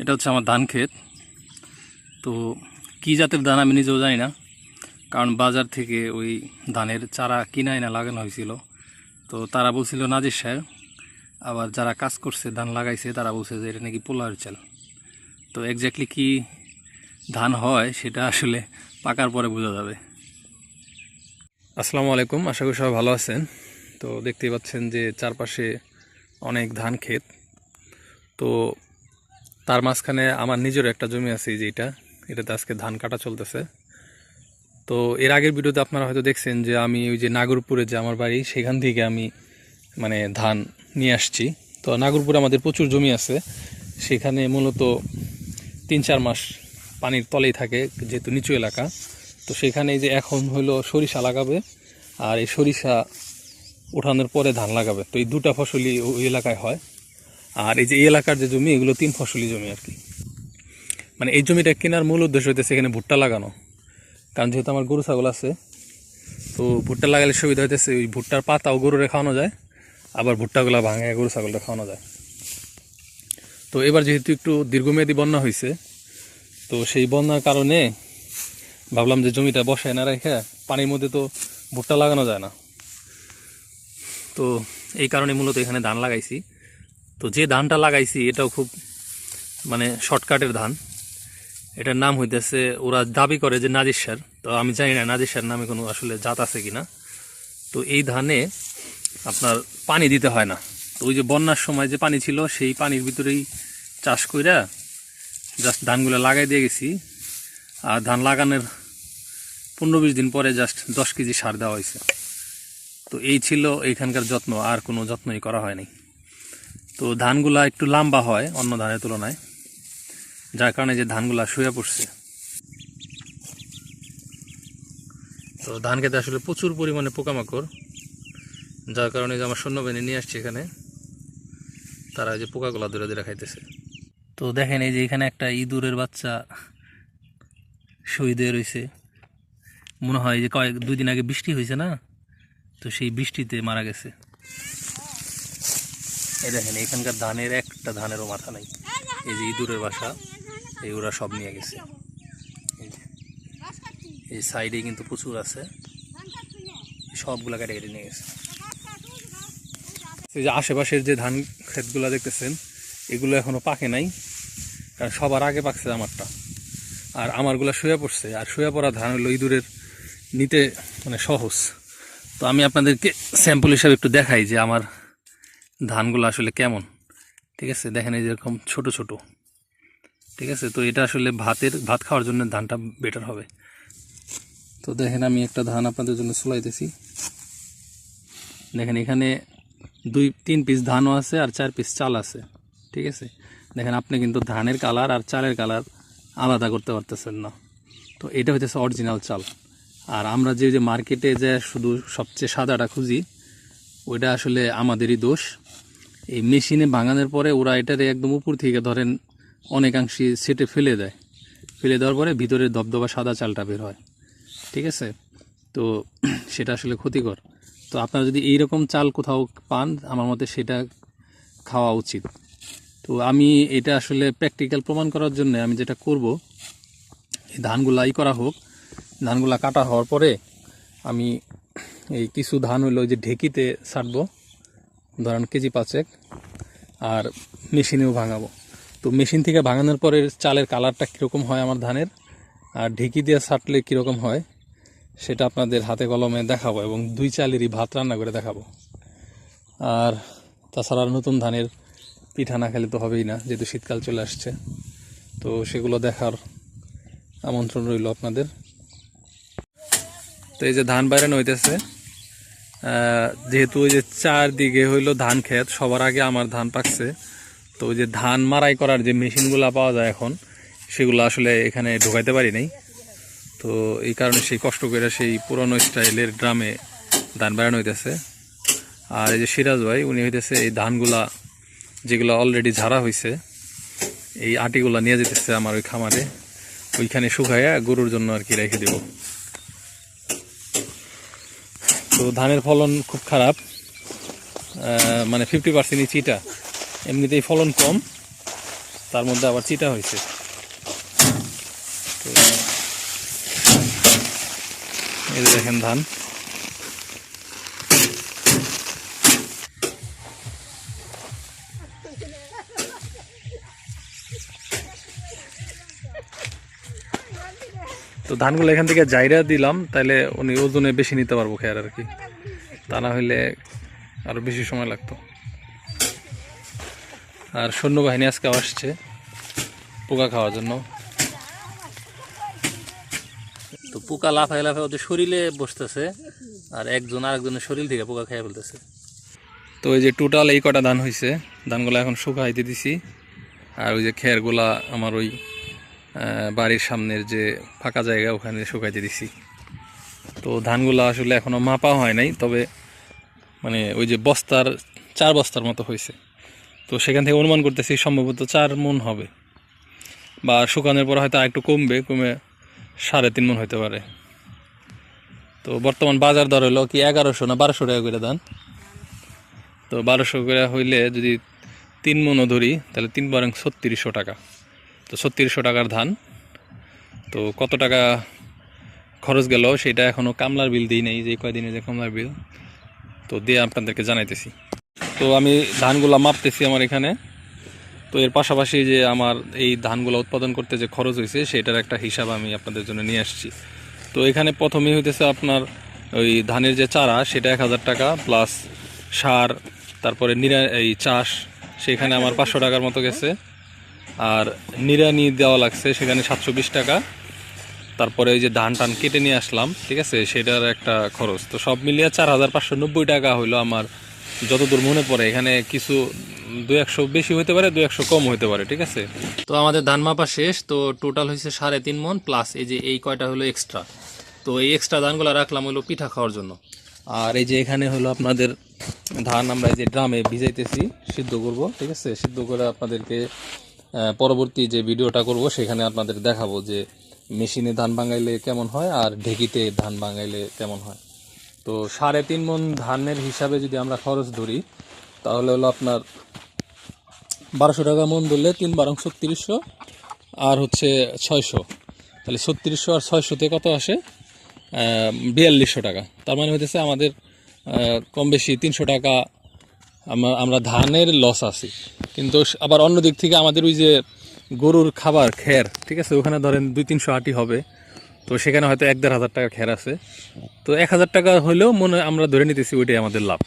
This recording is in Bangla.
এটা হচ্ছে আমার ধান ক্ষেত। তো কী জাতের ধান আমি নিজেও জানি না, কারণ বাজার থেকে ওই ধানের চারা কিনা এনে লাগানো হয়েছিল। তো তারা বলছিল, নাজির সাহেব, আবার যারা কাজ করছে, ধান লাগাইছে, তারা বলছে যে এটা নাকি পোলার চাল। তো এক্স্যাক্টলি কি ধান হয়, সেটা আসলে পাকার পরে বোঝা যাবে। আসসালামু আলাইকুম, আশা করি সবাই ভালো আছেন। তো দেখতেই পাচ্ছেন যে চারপাশে অনেক ধান ক্ষেত। তো তার মাঝখানে আমার নিজেরও একটা জমি আছে এই যেটা এটাতে আজকে ধান কাটা চলতেছে। তো এর আগের ভিডিওতে আপনারা হয়তো দেখছেন যে আমি ওই যে নাগরপুরে যে আমার বাড়ি, সেখান থেকে আমি মানে ধান নিয়ে আসছি। তো নাগরপুরে আমাদের প্রচুর জমি আছে। সেখানে মূলত তিন চার মাস পানির তলেই থাকে, যেহেতু নিচু এলাকা। তো সেখানে যে এখন হলো সরিষা লাগাবে, আর এই সরিষা ওঠানোর পরে ধান লাগাবে। তো এই দুটা ফসলই ওই এলাকায় হয়। আর এই যে এই এলাকার যে জমি, এগুলো তিন ফসলি জমি আর কি। মানে এই জমিটা কেনার মূল উদ্দেশ্য হইতেছে এখানে ভুট্টা লাগানো। কারণ যেহেতু আমার গরু, ছাগল আছে, তো ভুট্টা লাগালে সুবিধা হইতেছে ওই ভুট্টার পাতাও গরুরে খাওয়ানো যায়, আবার ভুট্টাগুলো ভাঙে গরু ছাগলটা খাওয়ানো যায়। তো এবার যেহেতু একটু দীর্ঘমেয়াদী বন্যা হয়েছে তো সেই বন্যার কারণে ভাবলাম যে জমিটা বসায় না রেখে পানির মধ্যে তো ভুট্টা লাগানো যায় না। তো এই কারণে মূলত এখানে ধান লাগাইছি। তো যে ধানটা লাগাইছি, এটাও খুব মানে শর্টকাটের ধান। এটার নাম হইতেছে, ওরা দাবি করে যে নাজির সার তো আমি জানি না নাজির সার নামে কোনো আসলে জাত আছে কি না তো এই ধানে আপনার পানি দিতে হয় না। তো ওই যে বন্যার সময় যে পানি ছিল, সেই পানির ভিতরেই চাষ কইরা জাস্ট ধানগুলো লাগাই দিয়ে গেছি। আর ধান লাগানোর পনেরো বিশ দিন পরে জাস্ট দশ কেজি সার দেওয়া হয়েছে। তো এই ছিল এইখানকার যত্ন, আর কোনো যত্নই করা হয়নি তো ধানগুলা একটু লম্বা হয় অন্য ধানের তুলনায়, যার কারণে যে ধানগুলা শুয়ে পড়ছে। তো ধান খেতে আসলে প্রচুর পরিমাণে পোকামাকড়, যার কারণে যে আমার সৈন্যবাহিনী নিয়ে আসছে এখানে, তারা যে পোকাগুলা দূরে দূরে খাইতেছে। তো দেখেন এই যে এখানে একটা ইঁদুরের বাচ্চা শহীদ হয়ে রয়েছে। মনে হয় যে কয়েক, দুই দিন আগে বৃষ্টি হয়েছে না? তো সেই বৃষ্টিতে মারা গেছে। এই দেখেন, এখানকার ধানের একটা ধানেরও মাথা নাই। এই যে ইঁদুরের বাসা, এই ওরা সব নিয়ে গেছে। এই সাইডে কিন্তু প্রচুর আছে। সবগুলা কেটে কেটে নিয়ে গেছে। এই যে আশেপাশের যে ধান ক্ষেতগুলো দেখতেছেন, এগুলো এখনও পাকে নাই, কারণ সবার আগে পাকছে আমারটা। আর আমারগুলো শুয়ে পড়ছে, আর শুয়ে পড়া ধান হলো ইঁদুরের নিতে মানে সহজ। তো আমি আপনাদেরকে স্যাম্পল হিসাবে একটু দেখাই যে আমার ধানগুলো আসলে কেমন? ঠিক আছে, দেখেন এই যেরকম ছোট ছোট। ঠিক আছে, তো এটা আসলে ভাতের, ভাত খাওয়ার জন্য ধানটা বেটার হবে। তো দেখেন আমি একটা ধান আপনাদের জন্য চলাইতেছি দেখেন এখানে দুই, তিন পিস ধানও আছে আর চার পিস চাল আছে। ঠিক আছে, দেখেন আপনি কিন্তু ধানের কালার আর চালের কালার আলাদা করতে পারতেছেন না। তো এটা হচ্ছে অরিজিনাল চাল। আর আমরা যে যে মার্কেটে যে শুধু সবচেয়ে সাদাটা খুঁজি, ওইটা আসলে আমাদেরই দোষ। এই মেশিনে ভাঙানোর পরে ওরা এটারে একদম উপর থেকে ধরেন অনেকাংশে সেটে ফেলে দেয়। ফেলে দেওয়ার পরে ভিতরে দবদবা সাদা চালটা বের হয়। ঠিক আছে? তো সেটা আসলে ক্ষতিকর। তো আপনারা যদি এইরকম চাল কোথাও পান, আমার মতে সেটা খাওয়া উচিত। তো আমি এটা আসলে প্র্যাকটিক্যাল প্রমাণ করার জন্য আমি যেটা করব, এই ধানগুলা ই করা হোক, ধানগুলা কাটা হওয়ার পরে আমি এই কিছু ধান হইল যে ঢেকিতে ছাড়বো ধরেন কেজি পাঁচেক আর মেশিনেও ভাঙাবো। তো মেশিন থেকে ভাঙানোর পরে চালের কালারটা কীরকম হয় আমার ধানের আর ঢেকি দিয়ে ছাটলে কীরকম হয় সেটা আপনাদের হাতে কলমে দেখাবো এবং দুই চালেরই ভাত রান্না করে দেখাবো। আর তাছাড়া নতুন ধানের পিঠা না খেলে তো হবেই না যেহেতু শীতকাল চলে আসছে। তো সেগুলো দেখার আমন্ত্রণ রইল আপনাদের। তো এই যে ধান বাইরানো হইতেছে আহ, যেহেতু ওই যে চারদিকে হইল ধান ক্ষেত, সবার আগে আমার ধান পাকছে। তো ওই যে ধান মারাই করার যে মেশিনগুলো পাওয়া যায় এখন, সেগুলো আসলে এখানে ঢোকাইতে পারি নাই। তো এই কারণে সেই কষ্ট করে সেই পুরনো স্টাইলের ড্রামে ধান বেড়ানো হইতেছে। আর এই যে সিরাজ ভাই, উনি হইতেছে এই ধানগুলা যেগুলো অলরেডি ঝাড়া হয়েছে এই আটিগুলা নিয়ে যেতেছে আমার ওই খামারে। ওইখানে শুকাইয়া গরুর জন্য আর কি রেখে দেবো। তো ধানের ফলন খুব খারাপ। মানে ফিফটি পার্সেন্টই চিটা। এমনিতেই ফলন কম। তার মধ্যে আবার চিটা হয়েছে। তো, এই দেখেন ধান। তো ধানগুলো এখান থেকে জাইরা দিলাম তাহলে উনি ওজনে বেশি নিতে পারব খেয়ার আর কি। তা না হইলে আরও বেশি সময় লাগতো। আর সৈন্যবাহিনী আজকে আসছে পোকা খাওয়ার জন্য। তো পোকা লাফায় লাফায় ওদের শরীরে বসতেছে, আর একজন আরেকজনের শরীর থেকে পোকা খেয়ে ফেলতেছে। তো ওই যে টোটাল এই কটা ধান হয়েছে ধানগুলো এখন শুকাইতে দিছি। আর ওই যে খেরগুলা আমার ওই বাড়ির সামনের যে ফাঁকা জায়গা, ওখানে শুকাইতে দিছি। তো ধানগুলো আসলে এখনও মাপা হয় নাই, তবে মানে ওই যে বস্তার, চার বস্তার মতো হয়েছে। তো সেখান থেকে অনুমান করতেছি সম্ভবত চার মন হবে। বা শুকানোর পর হয়তো একটু কমবে, কমে সাড়ে তিন মন হতে পারে। তো বর্তমান বাজার দর হলো কি এগারোশো না বারোশো টাকা করে ধান। তো বারোশো করে হইলে যদি তিন মনও ধরি, তাহলে তিন বারং ছত্রিশশো টাকা। তো ছত্রিশশো টাকার ধান। তো কত টাকা খরচ গেল সেটা এখনও কামলার বিল দিই নেই, যে কয়দিনে যে কামলার বিল। তো দিয়ে আপনাদেরকে জানাইতেছি। তো আমি ধানগুলা মাপতেছি আমার এখানে। তো এর পাশাপাশি যে আমার এই ধানগুলো উৎপাদন করতে যে খরচ হয়েছে সেটার একটা হিসাব আমি আপনাদের জন্য নিয়ে আসছি। তো এখানে প্রথমেই হইতেছে আপনার ওই ধানের যে চারা, সেটা এক হাজার টাকা প্লাস সার, তারপরে নিরা এই চাষ, সেখানে আমার পাঁচশো টাকার মতো গেছে। আর নিরানি দেওয়া লাগছে, সেখানে সাতশো বিশ টাকা। তারপরে ওই যে ধান টান কেটে নিয়ে আসলাম, ঠিক আছে? সেটার একটা খরচ। তো সব মিলিয়ে চার হাজার পাঁচশো নব্বই টাকা হইল আমার, যতদূর মনে পড়ে। এখানে কিছু দুই একশো বেশি হতে পারে, দুই একশো কম হতে পারে, ঠিক আছে? তো আমাদের ধান মাপা শেষ, তো টোটাল হয়েছে সাড়ে তিন মন প্লাস এই যে এই কয়টা হলো এক্সট্রা তো এই এক্সট্রা ধানগুলো রাখলাম হলো পিঠা খাওয়ার জন্য। আর এই যে এখানে হলো আপনাদের ধান আমরা এই যে ড্রামে ভিজাইতেছি, সিদ্ধ করব, ঠিক আছে? সিদ্ধ করে আপনাদেরকে পরবর্তী যে ভিডিওটা করব, সেখানে আপনাদের দেখাবো যে মেশিনে ধান ভাঙাইলে কেমন হয় আর ঢেকিতে ধান ভাঙাইলে কেমন হয়। তো সাড়ে তিন মন ধানের হিসাবে যদি আমরা খরচ ধরি, তাহলে হলো আপনার বারোশো টাকা মন ধরলে তিন বারং ছত্রিশশো আর হচ্ছে ছয়শো। তাহলে ছত্রিশশো আর ছয়শোতে কত আসে? বিয়াল্লিশশো টাকা। তার মানে হইতেছে আমাদের কম বেশি তিনশো টাকা আমরা আমরা ধানের লস আছি। কিন্তু আবার অন্য দিক থেকে আমাদের ওই যে গরুর খাবার, খের, ঠিক আছে? ওখানে ধরেন দুই তিনশো আটি হবে। তো সেখানে হয়তো এক দেড় হাজার টাকা খের আছে। তো এক হাজার টাকা হলেও মনে আমরা ধরে নিতেছি ওইটাই আমাদের লাভ।